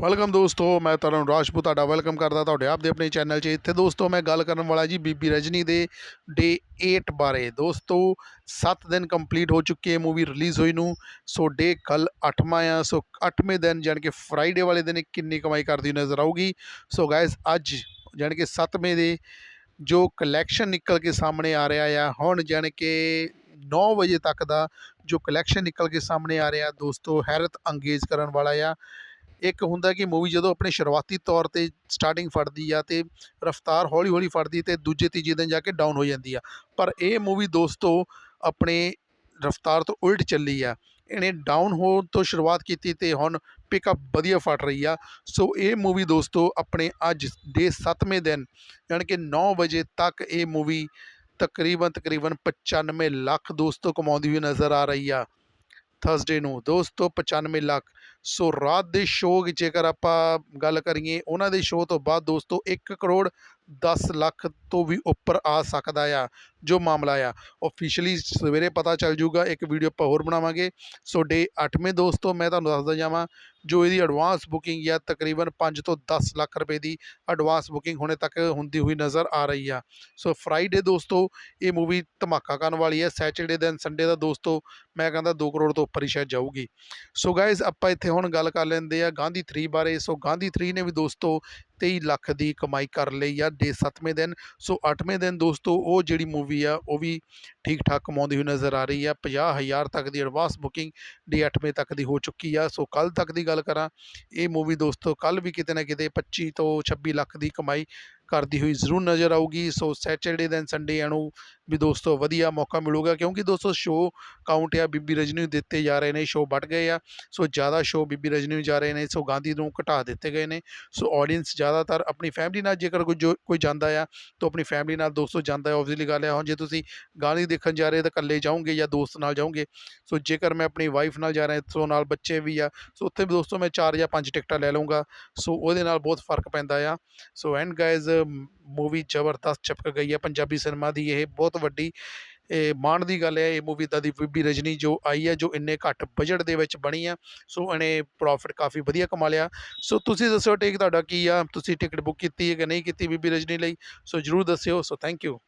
Welcome ਦੋਸਤੋ, ਮੈਂ ਤਰੁਣ ਰਾਜਪੂਤ ਤੁਹਾਡਾ ਵੈਲਕਮ ਕਰਦਾ ਤੁਹਾਡੇ ਆਪ ਦੇ ਆਪਣੇ ਚੈਨਲ 'ਚ। ਇੱਥੇ ਦੋਸਤੋ, ਮੈਂ ਗੱਲ ਕਰਨ ਵਾਲਾ ਜੀ ਬੀਬੀ ਰਜਨੀ ਦੇ ਡੇ 8 ਬਾਰੇ। ਦੋਸਤੋ 7 ਦਿਨ ਕੰਪਲੀਟ ਹੋ ਚੁੱਕੇ ਹੈ ਮੂਵੀ ਰਿਲੀਜ਼ ਹੋਈ ਨੂੰ। ਸੋ ਡੇ ਕੱਲ 8ਵਾਂ ਆ, ਸੋ 8ਵੇਂ ਦਿਨ ਜਾਣੀ ਕਿ ਫਰਾਈਡੇ ਵਾਲੇ ਦਿਨ ਕਿੰਨੀ ਕਮਾਈ ਕਰਦੀ ਨਜ਼ਰ ਆਊਗੀ। ਸੋ ਗਾਇਸ ਅੱਜ ਜਾਣੀ ਕਿ 7ਵੇਂ ਦੇ ਜੋ ਕਲੈਕਸ਼ਨ ਨਿਕਲ ਕੇ ਸਾਹਮਣੇ ਆ ਰਿਹਾ ਆ, ਹੁਣ ਜਾਣੀ ਕਿ 9 ਵਜੇ ਤੱਕ ਦਾ ਜੋ ਕਲੈਕਸ਼ਨ ਨਿਕਲ ਕੇ ਸਾਹਮਣੇ ਆ ਰਿਹਾ, ਦੋਸਤੋ, ਹੈਰਤ ਅੰਗੇਜ ਕਰਨ ਵਾਲਾ ਆ। ਇੱਕ ਹੁੰਦਾ ਕਿ ਮੂਵੀ ਜਦੋਂ ਆਪਣੇ ਸ਼ੁਰੂਆਤੀ ਤੌਰ ਤੇ ਸਟਾਰਟਿੰਗ ਫੜਦੀ ਆ ਤੇ ਰਫਤਾਰ ਹੌਲੀ ਹੌਲੀ ਫੜਦੀ ਤੇ ਦੂਜੇ ਤੀਜੇ ਦਿਨ ਜਾ ਕੇ ਡਾਊਨ ਹੋ ਜਾਂਦੀ ਆ। ਪਰ ਇਹ ਮੂਵੀ ਦੋਸਤੋ ਆਪਣੇ ਰਫਤਾਰ ਤੋਂ ਉਲਟ ਚੱਲੀ ਆ। ਇਹਨੇ ਡਾਊਨ ਹੋਣ ਤੋਂ ਸ਼ੁਰੂਆਤ ਕੀਤੀ ਤੇ ਹੁਣ ਪਿਕਅਪ ਵਧੀਆ ਫੜ ਰਹੀ ਆ। ਸੋ ਇਹ ਮੂਵੀ ਦੋਸਤੋ ਆਪਣੇ ਅੱਜ ਦੇ 7ਵੇਂ ਦਿਨ, ਯਾਨੀ ਕਿ 9 ਵਜੇ ਤੱਕ ਇਹ ਮੂਵੀ ਤਕਰੀਬਨ ਤਕਰੀਬਨ 95 ਲੱਖ ਦੋਸਤੋ ਕਮਾਉਂਦੀ ਹੋਈ ਨਜ਼ਰ ਆ ਰਹੀ ਆ। ਥਰਸਡੇ ਨੂੰ ਦੋਸਤੋ 95 ਲੱਖ ਸੋ ਰਾਤ ਦੇ ਸ਼ੋਅ ਜੇਕਰ ਆਪਾਂ ਗੱਲ ਕਰੀਏ, ਉਹਨਾਂ ਦੇ ਸ਼ੋਅ ਤੋਂ ਬਾਅਦ ਦੋਸਤੋ 1 ਕਰੋੜ 10 ਲੱਖ ਤੋਂ ਵੀ ਉੱਪਰ ਆ ਸਕਦਾ ਆ, ਜੋ ਮਾਮਲਾ ਆ। ਆਫੀਸ਼ੀਅਲੀ ਸਵੇਰੇ ਪਤਾ ਚੱਲ ਜੂਗਾ, ਇੱਕ ਵੀਡੀਓ ਆਪਾਂ ਹੋਰ ਬਣਾਵਾਂਗੇ। ਸੋ ਡੇ 8ਵੇਂ ਦੋਸਤੋ, ਮੈਂ ਤੁਹਾਨੂੰ ਦੱਸਦਾ ਜਾਵਾਂ, ਜੋ ਇਹਦੀ ਐਡਵਾਂਸ ਬੁਕਿੰਗ ਆ, ਤਕਰੀਬਨ 5 ਤੋਂ 10 ਲੱਖ ਰੁਪਏ ਦੀ ਐਡਵਾਂਸ ਬੁਕਿੰਗ ਹੁਣੇ ਤੱਕ ਹੁੰਦੀ ਹੋਈ ਨਜ਼ਰ ਆ ਰਹੀ ਆ। ਸੋ ਫਰਾਈਡੇ ਦੋਸਤੋ, ਇਹ ਮੂਵੀ ਧਮਾਕਾ ਕਰਨ ਵਾਲੀ ਹੈ ਸੈਚਰਡੇ ਦਿਨ ਸੰਡੇ ਦਾ ਦੋਸਤੋ, ਮੈਂ ਕਹਿੰਦਾ 2 ਕਰੋੜ ਤੋਂ ਉੱਪਰ ਹੀ ਸ਼ਾਇਦ ਜਾਊਗੀ। ਸੋ ਗਾਇਜ਼ ਆਪਾਂ ਇੱਥੇ ਹੁਣ ਗੱਲ ਕਰ ਲੈਂਦੇ ਆ ਗਾਂਧੀ 3 ਬਾਰੇ। ਸੋ ਗਾਂਧੀ 3 ਨੇ ਵੀ ਦੋਸਤੋ 23 ਲੱਖ ਦੀ ਕਮਾਈ ਕਰ ਲਈ ਆ ਡੇ 7ਵੇਂ ਦਿਨ। ਸੋ 8ਵੇਂ ਦਿਨ ਦੋਸਤੋ, ਉਹ ਜਿਹੜੀ ਮੂਵੀ ਆ, ਉਹ ਵੀ ਠੀਕ ਠਾਕ ਕਮਾਉਂਦੀ ਹੋਈ ਨਜ਼ਰ ਆ ਰਹੀ ਆ। 50000 ਤੱਕ ਦੀ ਐਡਵਾਂਸ ਬੁਕਿੰਗ ਡੇ 8ਵੇਂ ਤੱਕ ਦੀ ਹੋ ਚੁੱਕੀ ਆ। ਸੋ ਕੱਲ ਤੱਕ ਦੀ ਗੱਲ ਕਰਾਂ, ਇਹ ਮੂਵੀ ਦੋਸਤੋ, ਕੱਲ ਵੀ ਕਿਤੇ ਨਾ ਕਿਤੇ 25 ਤੋਂ 26 ਲੱਖ ਦੀ ਕਮਾਈ ਕਰਦੀ ਹੋਈ ਜ਼ਰੂਰ ਨਜ਼ਰ ਆਊਗੀ। ਸੋ ਸੈਚਰਡੇ ਦਿਨ, ਸੰਡੇ ਨੂੰ ਵੀ ਦੋਸਤੋ ਵਧੀਆ ਮੌਕਾ ਮਿਲੂਗਾ, ਕਿਉਂਕਿ ਦੋਸਤੋ ਸ਼ੋਅ ਕਾਊਂਟ ਆ ਬੀਬੀ ਰਜਨੀ ਨੂੰ ਦਿੱਤੇ ਜਾ ਰਹੇ ਨੇ ਸ਼ੋਅ ਵੱਟ ਗਏ ਆ। ਸੋ ਜ਼ਿਆਦਾ ਸ਼ੋਅ ਬੀਬੀ ਰਜਨੀ ਨੂੰ ਜਾ ਰਹੇ ਨੇ, ਸੋ ਗਾਂਧੀ ਨੂੰ ਘਟਾ ਦਿੱਤੇ ਗਏ ਨੇ। ਸੋ ਆਡੀਅנס ਜ਼ਿਆਦਾਤਰ ਆਪਣੀ ਫੈਮਿਲੀ ਨਾਲ ਜੇਕਰ ਕੋਈ ਜੋ, ਕੋਈ ਜਾਂਦਾ ਆ, ਤਾਂ ਆਪਣੀ ਫੈਮਿਲੀ ਨਾਲ, ਦੋਸਤੋ ਜਾਂਦਾ ਹੈ ਆਬਵੀਅਸਲੀ ਗੱਲ ਹੈ ਹੁਣ ਜੇ ਤੁਸੀਂ ਗਾਂਧੀ ਦੇਖਣ ਜਾ ਰਹੇ ਤਾਂ ਇਕੱਲੇ ਜਾਓਗੇ ਜਾਂ ਦੋਸਤ ਨਾਲ ਜਾਓਗੇ, ਸੋ ਜੇਕਰ ਮੈਂ ਆਪਣੀ ਵਾਈਫ ਨਾਲ ਜਾ ਰਿਹਾ, ਸੋ ਨਾਲ ਬੱਚੇ ਵੀ ਆ, ਸੋ ਉੱਥੇ ਵੀ ਦੋਸਤੋ ਮੈਂ 4 ਜਾਂ 5 ਟਿਕਟਾਂ ਲੈ ਲਵਾਂਗਾ ਸੋ ਉਹਦੇ ਨਾਲ ਬਹੁਤ ਫ਼ਰਕ ਪੈਂਦਾ ਆ, ਸੋ ਐਂਡ ਗਾਇਜ਼ ਮੂਵੀ ਜ਼ਬਰਦਸਤ ਚਪਕ ਗਈ ਹੈ ਪੰਜਾਬੀ ਸਿਨੇਮਾ ਦੀ, ਇਹ ਬਹੁਤ ਵੱਡੀ ਇਹ ਮਾਣ ਦੀ ਗੱਲ ਹੈ, ਇਹ ਮੂਵੀ ਦਾ ਦੀ ਬੀਬੀ ਰਜਨੀ ਜੋ ਆਈ ਹੈ, ਜੋ ਇੰਨੇ ਘੱਟ ਬਜਟ ਦੇ ਵਿੱਚ ਬਣੀ ਆ ਸੋ ਇਹਨੇ ਪ੍ਰੋਫਿਟ ਕਾਫੀ ਵਧੀਆ ਕਮਾ ਲਿਆ। ਸੋ ਤੁਸੀਂ ਦੱਸੋ ਟੇਕ ਤੁਹਾਡਾ ਕੀ ਆ? ਤੁਸੀਂ ਟਿਕਟ ਬੁੱਕ ਕੀਤੀ ਹੈ ਕਿ ਨਹੀਂ ਕੀਤੀ ਬੀਬੀ ਰਜਨੀ ਲਈ? ਸੋ ਜਰੂਰ ਦੱਸਿਓ, ਸੋ ਥੈਂਕ ਯੂ